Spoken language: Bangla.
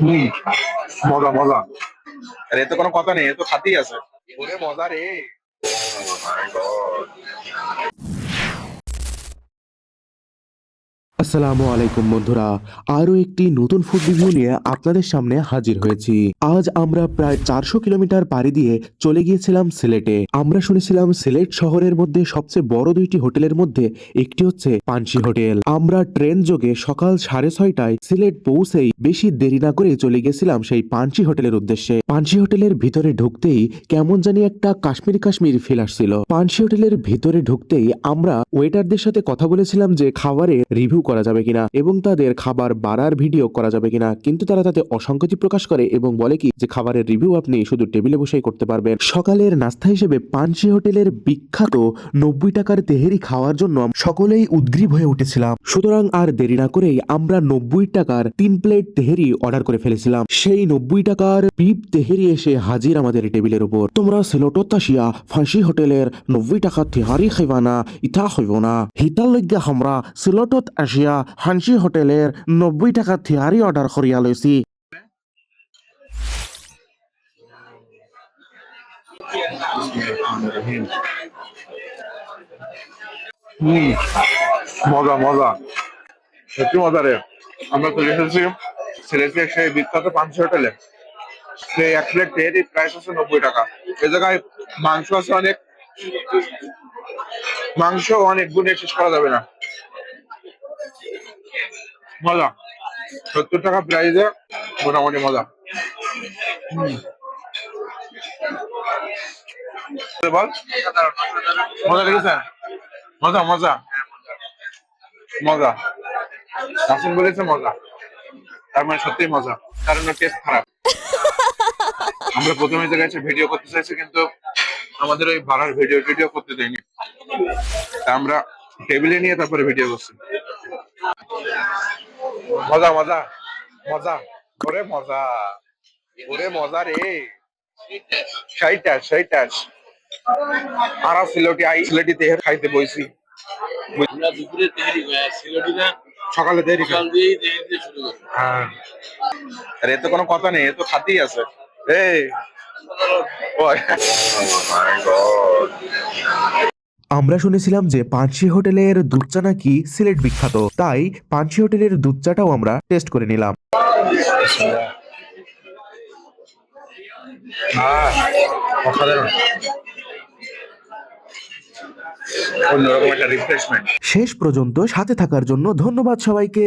হুম মজা মজা। আরে এ কোনো কথা নেই এ তো খাতেই আছে। ওরে মজা রে। আসসালামু আলাইকুম বন্ধুরা, আরও একটি নতুন ফুড রিভিউ নিয়ে আপনাদের সামনে হাজির হয়েছি। আজ আমরা প্রায় চারশো কিলোমিটার পাড়ি দিয়ে চলে গিয়েছিলাম সিলেটে। আমরা শুনেছিলাম সিলেট শহরের মধ্যে সবচেয়ে বড় দুইটি হোটেলের মধ্যে একটি হচ্ছে পানসি হোটেল। আমরা ট্রেন যোগে সকাল সাড়ে ছয়টায় সিলেট পৌঁছেই বেশি দেরি না করে চলে গেছিলাম সেই পানসি হোটেলের উদ্দেশ্যে। পানসি হোটেলের ভিতরে ঢুকতেই কেমন জানি একটা কাশ্মীর কাশ্মীর ফিল আসছিল। পানসি হোটেলের ভিতরে ঢুকতেই আমরা ওয়েটারদের সাথে কথা বলেছিলাম যে খাবারের রিভিউ করা যাবে কিনা এবং তাদের খাবার বাড়ার ভিডিও করা যাবে কিনা, কিন্তু তারা তাতে অসংকোচই প্রকাশ করে এবং বলে কি যে খাবারের রিভিউ আপনি শুধু টেবিলে বসেই করতে পারবেন। সকালের নাস্তা হিসেবে পানসি হোটেলের বিখ্যাত নব্বই টাকার তেহেরি খাওয়ার জন্য সকলেই উদ্গ্রীব হয়ে উঠেছিলাম। সুতরাং আর দেরি না করেই আমরা নব্বই টাকার তিন প্লেট তেহেরি অর্ডার করে ফেলেছিলাম। সেই নব্বই টাকার পিপ তেহেরি এসে হাজির আমাদের টেবিলের উপর। তোমরা সিলটত আসিয়া ফাঁসি হোটেলের নব্বই টাকা তেহারি খাইবানা ইথা হইব না। হিতার লজ্ঞা আমরা সিলটত আসিয়া হানসি হোটেলের নব্বই টাকা তেহারি অর্ডার করিয়া লইছি। মজা মজা। সত্যি মজা রে। আমরা চলে এসেছি সিলেটের সেই বিখ্যাত পাঁচশো হোটেলে। সেই এক প্লেট তেহারি প্রাইস আছে নব্বই টাকা। এ জায়গায় মাংস আছে অনেক। মাংস অনেক, গুণে শেষ করা যাবে না। মজা। সত্তর টাকা প্রাইসে মোটামুটি মজা। বল। মজা লেগেছে মজা মজা। মজা। রাসিম বলেছে মজা। তার মানে সত্যি মজা। কারণ টেস্ট খারাপ। আমরা প্রথমে এসে ভিডিও করতে চাইছি কিন্তু আমাদের ওই ভাড়ার ভিডিও ভিডিও করতে দেয়নি। আমরা টেবিলে নিয়ে তারপরে ভিডিও করছি। মজা মজা মজা। ওরে মজা ওরে মজা রে। সেইটা সেইটা আর সিলেটি আই সিলেটি তেহের খাইতে বইছি। সকালে দেরি হ্যাঁ। আরে তো কোনো কথা নেই এ তো খাতেই আছে। এই। ওই মাই গড আমরা শুনেছিলাম যে পাঁচশি হোটেলের দুধ চা নাকি সিলেট বিখ্যাত তাই পাঁচশি হোটেলের দুধ চাটাও আমরা টেস্ট করে নিলাম। রিফ্রেশমেন্ট শেষ পর্যন্ত সাথে থাকার জন্য ধন্যবাদ সবাইকে।